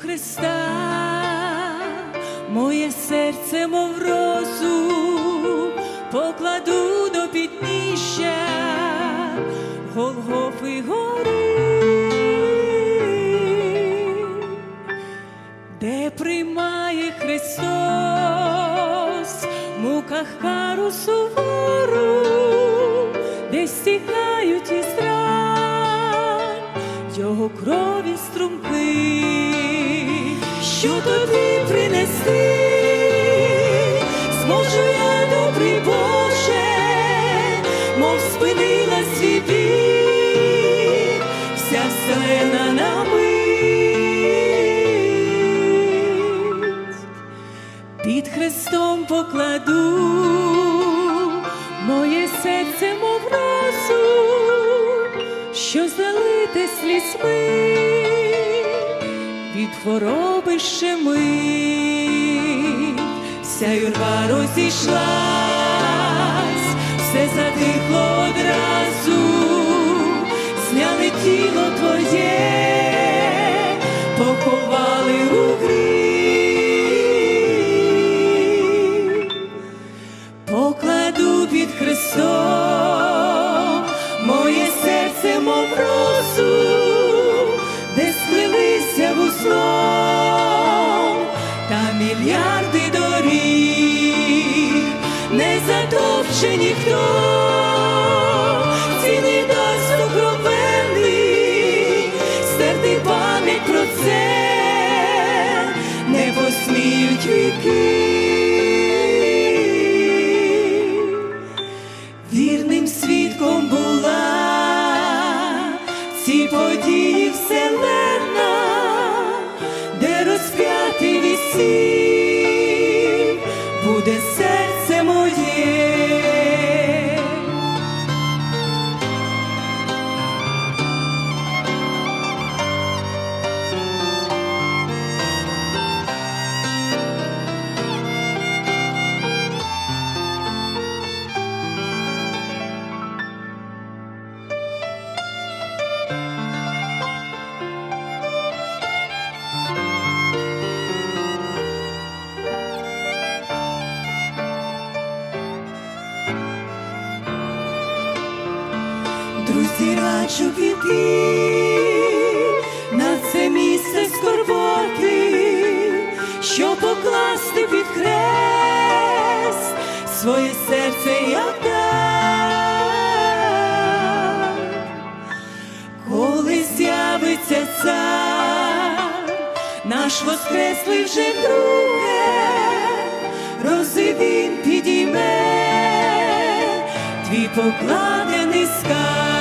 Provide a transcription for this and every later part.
Христа, моє серце, мов розу, покладу до підніжжя Голгофи гори, де приймає Христос муках кару сувору, де стікають із ран його крові струмки, що тобі принести, зможу я, добрий Боже, мов спинила свій бік, вся вселена на. Під Христом покладу моє серце, мов росу, що залите лісми від хвороби мить, вся юрба розійшлась, все затихло мільярди доріг, не затопчені хто, ціни дасть сукровенний, стерти пам'ять про це, не посміють віки. Вірним свідком була в цій події вселенна, де розп'ятий Друзі, раджу піти на це місце скорботи, що покласти під хрест своє серце як дар. Коли з'явиться цар, наш воскреслий вже друге, рози він підійме твій покладений скарб,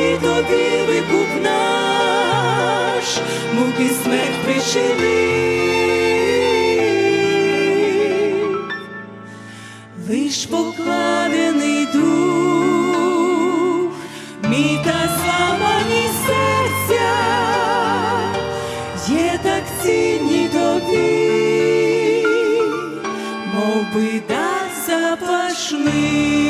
і тобі викуп наш, муки смерть причинив. Лиш покладений дух, мій та зламані серця, є так цінні тобі, мов би дар запашний.